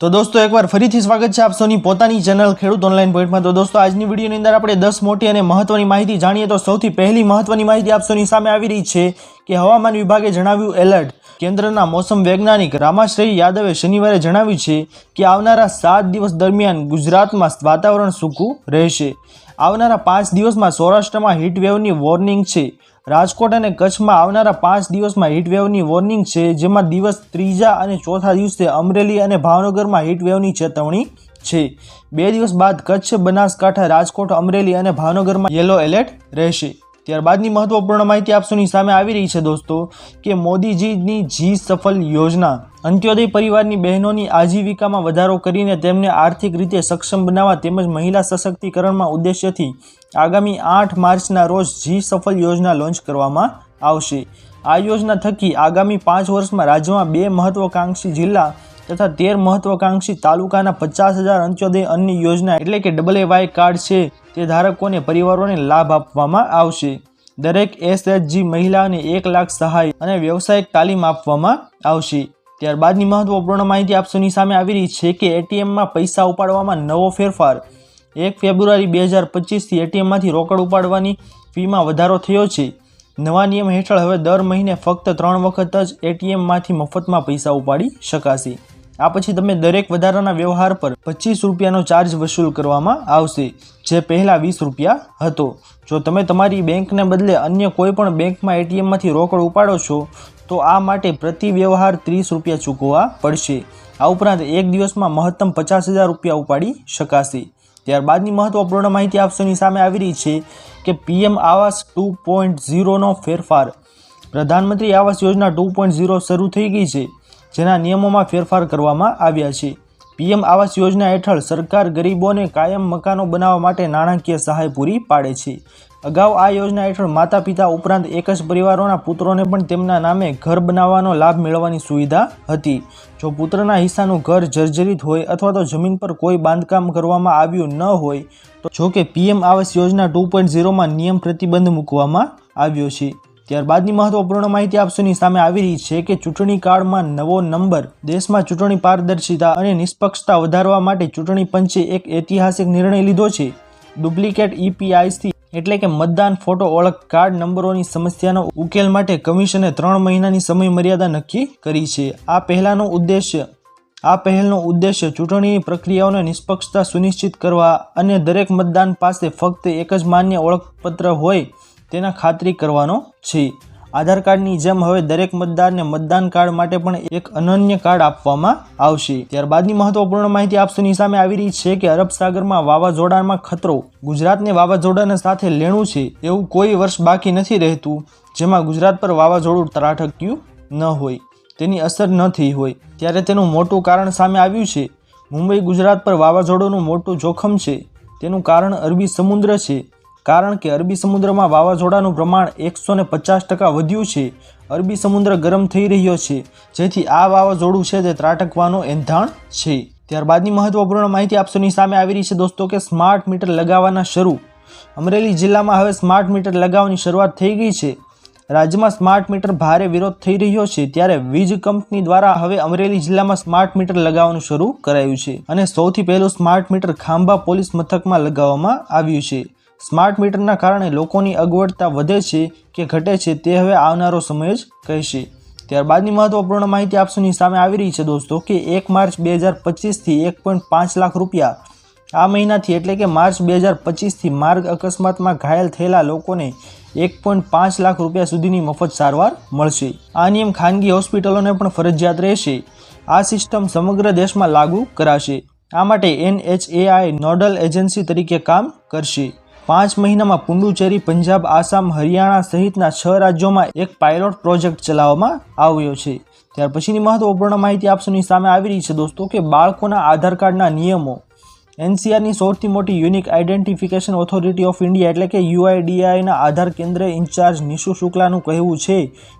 તો દોસ્તો, એકવાર ફરીથી સ્વાગત છે આપ સૌની પોતાની ચેનલ ખેડૂત ઓનલાઈન પોઈન્ટમાં તો દોસ્તો, આજની વિડીયોની અંદર આપણે દસ મોટી અને મહત્વની માહિતી જાણીએ તો સૌથી પહેલી મહત્વની માહિતી આપ સૌની સામે આવી રહી છે કે હવામાન વિભાગે જણાવ્યું એલર્ટ કેન્દ્રના મોસમ વૈજ્ઞાનિક રામાશ્રય યાદવે શનિવારે જણાવ્યું છે કે આવનારા સાત દિવસ દરમિયાન ગુજરાતમાં વાતાવરણ સૂકું રહેશે. આવનારા પાંચ દિવસમાં સૌરાષ્ટ્રમાં હીટવેવની વોર્નિંગ છે. રાજકોટ અને કચ્છમાં આવનારા પાંચ દિવસમાં હીટવેવની વોર્નિંગ છે, જેમાં દિવસ ત્રીજા અને ચોથા દિવસે અમરેલી અને ભાવનગરમાં હીટવેવની ચેતવણી છે. બે દિવસ બાદ કચ્છ બનાસકાંઠા, રાજકોટ, અમરેલી અને ભાવનગરમાં યલો એલર્ટ રહેશે. ત્યારબાદની મહત્વપૂર્ણ માહિતી આપશુની સામે આવી રહી છે દોસ્તો કે મોદીજીની જી સફળ યોજના, અંત્યોદય પરિવારની બહેનોની આજીવિકામાં વધારો કરીને તેમને આર્થિક રીતે સક્ષમ બનાવવા તેમજ મહિલા સશક્તિકરણમાં ઉદ્દેશ્યથી આગામી આઠ માર્ચના રોજ જી સફળ યોજના લોન્ચ કરવામાં આવશે. આ યોજના થકી આગામી પાંચ વર્ષમાં રાજ્યમાં બે મહત્વકાંક્ષી જિલ્લા તથા તેર મહત્વકાંક્ષી તાલુકાના પચાસ હજાર અંત્યોદય અન્ય યોજના એટલે કે ડબલ એ વાય કાર્ડ છે. તે ધારકોને પરિવારોને લાભ આપવામાં આવશે. દરેક એસએચજી મહિલાને એક લાખ સહાય અને વ્યવસાયિક તાલીમ આપવામાં આવશે. ત્યારબાદની મહત્વપૂર્ણ માહિતી આપસોની સામે આવી રહી છે કે એટીએમમાં પૈસા ઉપાડવામાં નવો ફેરફાર. એક ફેબ્રુઆરી બે હજાર પચીસથી એટીએમમાંથી રોકડ ઉપાડવાની ફીમાં વધારો થયો છે. નવા નિયમ હેઠળ હવે દર મહિને ફક્ત ત્રણ વખત જ એટીએમમાંથી મફતમાં પૈસા ઉપાડી શકાશે. આ પછી તમે દરેક વધારાના વ્યવહાર પર પચીસ રૂપિયાનો ચાર્જ વસૂલ કરવામાં આવશે, જે પહેલાં વીસ રૂપિયા હતો. જો તમે તમારી બેંકને બદલે અન્ય કોઈ પણ બેંકમાં એટીએમમાંથી રોકડ ઉપાડો છો, તો આ માટે પ્રતિ વ્યવહાર ત્રીસ રૂપિયા ચૂકવવા પડશે. આ ઉપરાંત એક દિવસમાં મહત્તમ પચાસ હજાર રૂપિયા ઉપાડી શકાશે. ત્યારબાદની મહત્વપૂર્ણ માહિતી આપશોની સામે આવી રહી છે કે પીએમ આવાસ ટુ પોઈન્ટ ઝીરોનો ફેરફાર. પ્રધાનમંત્રી Awas Yojana two point zero શરૂ થઈ ગઈ છે. જેના નિયમોમાં ફેરફાર કરવામાં આવ્યા છે. પીએમ આવાસ યોજના હેઠળ સરકાર ગરીબોને કાયમ મકાનો બનાવવા માટે નાણાકીય સહાય પૂરી પાડે છે. અગાઉ આ યોજના હેઠળ માતા પિતા ઉપરાંત એક જ પરિવારોના પુત્રોને પણ તેમના નામે ઘર બનાવવાનો લાભ મેળવવાની સુવિધા હતી. જો પુત્રના હિસ્સાનું ઘર જર્જરિત હોય અથવા તો જમીન પર કોઈ બાંધકામ કરવામાં આવ્યું ન હોય, તો જો કે PM Awas Yojana two point ઝીરોમાં નિયમ પ્રતિબંધ મૂકવામાં આવ્યો છે. ત્યારબાદની મહત્વપૂર્ણ માહિતી આપ સૌની સામે આવી રહી છે કે ચૂંટણી કાળમાં નવો નંબર, દેશમાં ચૂંટણી પારદર્શિતા અને નિષ્પક્ષતા વધારવા માટે ચૂંટણી પંચે એક ઐતિહાસિક નિર્ણય લીધો છે. ડુપ્લિકેટ ઈપીઆઈસી એટલે કે મતદાન ફોટો ઓળખ કાર્ડ નંબરોની સમસ્યાનો ઉકેલ માટે કમિશને ત્રણ મહિનાની સમય મર્યાદા નક્કી કરી છે. આ પહેલાનો ઉદ્દેશ્ય, આ પહેલનો ઉદ્દેશ્ય ચૂંટણીની પ્રક્રિયાઓને નિષ્પક્ષતા સુનિશ્ચિત કરવા અને દરેક મતદાન પાસે ફક્ત એક જ માન્ય ઓળખપત્ર હોય તેના ખાતરી કરવાનો છે. આધાર કાર્ડની જેમ હવે દરેક મતદારને મતદાન કાર્ડ માટે પણ એક અનન્ય કાર્ડ આપવામાં આવશે. ત્યારબાદની મહત્વપૂર્ણ માહિતી આપ સૌની સામે આવી રહી છે કે અરબ સાગરમાં વાવાઝોડામાં ખતરો ગુજરાતને વાવાઝોડાના સાથે લેણું છે એવું કોઈ વર્ષ બાકી નથી રહેતું, જેમાં ગુજરાત પર વાવાઝોડું ત્રાટક્યું ન હોય, તેની અસર ન થઈ હોય. ત્યારે તેનું મોટું કારણ સામે આવ્યું છે. મુંબઈ ગુજરાત પર વાવાઝોડુંનું મોટું જોખમ છે. તેનું કારણ અરબી સમુદ્ર છે. કારણ કે અરબી સમુદ્રમાં વાવાઝોડાનું પ્રમાણ એકસો ને પચાસ ટકા વધ્યું છે. અરબી સમુદ્ર ગરમ થઈ રહ્યો છે, જેથી આ વાવાઝોડું છે તે ત્રાટકવાનો એંધાણ છે. ત્યારબાદની મહત્વપૂર્ણ માહિતી આપસોની સામે આવી રહી છે દોસ્તો કે સ્માર્ટ મીટર લગાવવાના શરૂ. અમરેલી જિલ્લામાં હવે સ્માર્ટ મીટર લગાવવાની શરૂઆત થઈ ગઈ છે. રાજ્યમાં સ્માર્ટ મીટર ભારે વિરોધ થઈ રહ્યો છે, ત્યારે વીજ કંપની દ્વારા હવે અમરેલી જિલ્લામાં સ્માર્ટ મીટર લગાવવાનું શરૂ કરાયું છે અને સૌથી પહેલું સ્માર્ટ મીટર ખાંભા પોલીસ મથકમાં લગાવવામાં આવ્યું છે. સ્માર્ટ મીટરના કારણે લોકોની અગવડતા વધે છે કે ઘટે છે તે હવે આવનારો સમય જ કહેશે. ત્યારબાદની મહત્વપૂર્ણ માહિતી આપ સામે આવી રહી છે દોસ્તો કે એક માર્ચ બે હજાર પચીસથી એક પોઈન્ટ પાંચ લાખ રૂપિયા આ મહિનાથી એટલે કે માર્ચ બે હજાર પચીસથી માર્ગ અકસ્માતમાં ઘાયલ થયેલા લોકોને એક પોઈન્ટ પાંચ લાખ રૂપિયા સુધીની મફત સારવાર મળશે. આ નિયમ ખાનગી હોસ્પિટલોને પણ ફરજિયાત રહેશે. આ સિસ્ટમ સમગ્ર દેશમાં લાગુ કરાશે. આ માટે એનએચએઆઈ નોડલ એજન્સી તરીકે કામ કરશે. પાંચ મહિનામાં પુડુચેરી, પંજાબ, આસામ, હરિયાણા સહિતના છ રાજ્યોમાં એક પાયલોટ પ્રોજેક્ટ ચલાવવામાં આવ્યો છે. ત્યાર પછીની મહત્વપૂર્ણ માહિતી આપશોની સામે આવી રહી છે દોસ્તો કે બાળકોના આધાર કાર્ડના નિયમો. એનસીઆરની સૌથી મોટી unique identification authority of India એટલે કે યુઆઈડીઆઈના આધાર કેન્દ્ર ઇન્ચાર્જ નિશુ શુક્લાનું કહેવું છે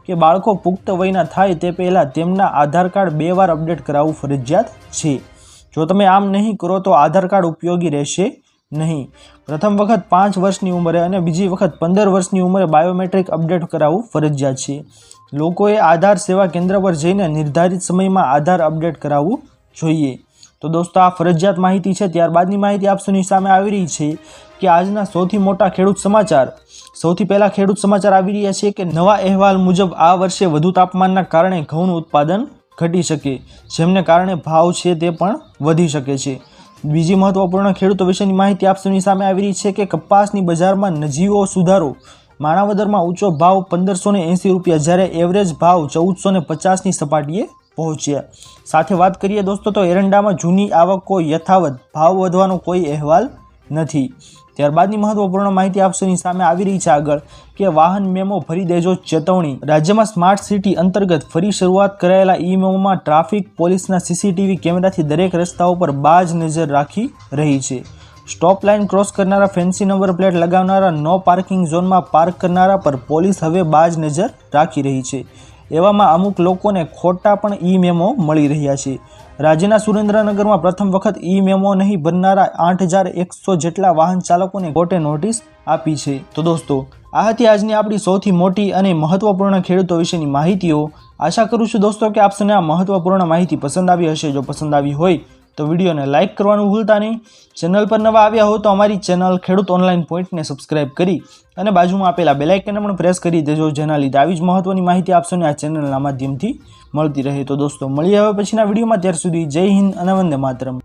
કે બાળકો પુખ્ત વયના થાય તે પહેલાં તેમના આધાર કાર્ડ બે વાર અપડેટ કરાવવું ફરજિયાત છે. જો તમે આમ નહીં કરો તો આધાર કાર્ડ ઉપયોગી રહેશે. નહીં. પ્રથમ વખત પાંચ વર્ષની ઉંમરે અને બીજી વખત પંદર વર્ષની ઉંમરે બાયોમેટ્રિક અપડેટ કરાવવું ફરજિયાત છે. લોકોએ આધાર સેવા કેન્દ્ર પર જઈને નિર્ધારિત સમયમાં આધાર અપડેટ કરાવવું જોઈએ. તો દોસ્તો, આ ફરજિયાત માહિતી છે. ત્યારબાદની માહિતી આપસુની સામે આવી રહી છે કે આજના સૌથી મોટા ખેડૂત સમાચાર. સૌથી પહેલાં ખેડૂત સમાચાર આવી રહ્યા છે કે નવા અહેવાલ મુજબ આ વર્ષે વધુ તાપમાનના કારણે ઘઉંનું ઉત્પાદન ઘટી શકે, જેમને કારણે ભાવ છે તે પણ વધી શકે છે. બીજી મહત્વપૂર્ણ ખેડૂતો વિશેની માહિતી આપસની સામે આવી રહી છે કે કપાસની બજારમાં નજીવો સુધારો. માણાવદરમાં ઊંચો ભાવ પંદરસો ને એંસી રૂપિયા જ્યારે એવરેજ ભાવ ચૌદસો ને પચાસની સપાટીએ પહોંચ્યા. સાથે વાત કરીએ દોસ્તો, તો એરંડામાં જૂની આવકો યથાવત. ભાવ વધવાનો કોઈ અહેવાલ નથી. ત્યારબાદની મહત્વપૂર્ણ માહિતી આપશોની સામે આવી રહી છે આગળ કે વાહન મેમો ભરી દેજો ચેતવણી. રાજ્યમાં સ્માર્ટ સિટી અંતર્ગત ફરી શરૂઆત કરાયેલા ઈ મેમોમાં ટ્રાફિક પોલીસના સીસીટીવી કેમેરાથી દરેક રસ્તાઓ પર બાજ નજર રાખી રહી છે. સ્ટોપ લાઇન ક્રોસ કરનારા ફેન્સી નંબર પ્લેટ લગાવનારા નો પાર્કિંગ ઝોનમાં પાર્ક કરનારા પર પોલીસ હવે બાજ નજર રાખી રહી છે. એવામાં અમુક લોકોને ખોટા પણ ઈ મેમો મળી રહ્યા છે. રાજ્યના સુરેન્દ્રનગરમાં પ્રથમ વખત ઈ મેમો નહીં ભરનારા આઠ હજાર એકસો જેટલા વાહન ચાલકોને કોર્ટે નોટિસ આપી છે. તો દોસ્તો, આ હતી આજની આપણી સૌથી મોટી અને મહત્વપૂર્ણ ખેડૂતો વિશેની માહિતીઓ. આશા કરું છું દોસ્તો કે આપસને આ મહત્વપૂર્ણ માહિતી પસંદ આવી હશે. જો પસંદ આવી હોય તો વિડીયોને લાઇક કરવાનું ભૂલતા નહીં. ચેનલ પર નવા આવ્યા હો તો અમારી ચેનલ ખેડૂત ઓનલાઈન પોઈન્ટને સબસ્ક્રાઇબ કરી અને બાજુમાં આપેલા બેલાઇકનને પણ પ્રેસ કરી દેજો, જેના લીધે આવી જ મહત્ત્વની માહિતી આપશોને આ ચેનલના માધ્યમથી મળતી રહે. તો દોસ્તો, મળીએ હવે પછીના વિડીયોમાં. ત્યાર સુધી જય હિન્દ અને વંદે માતરમ.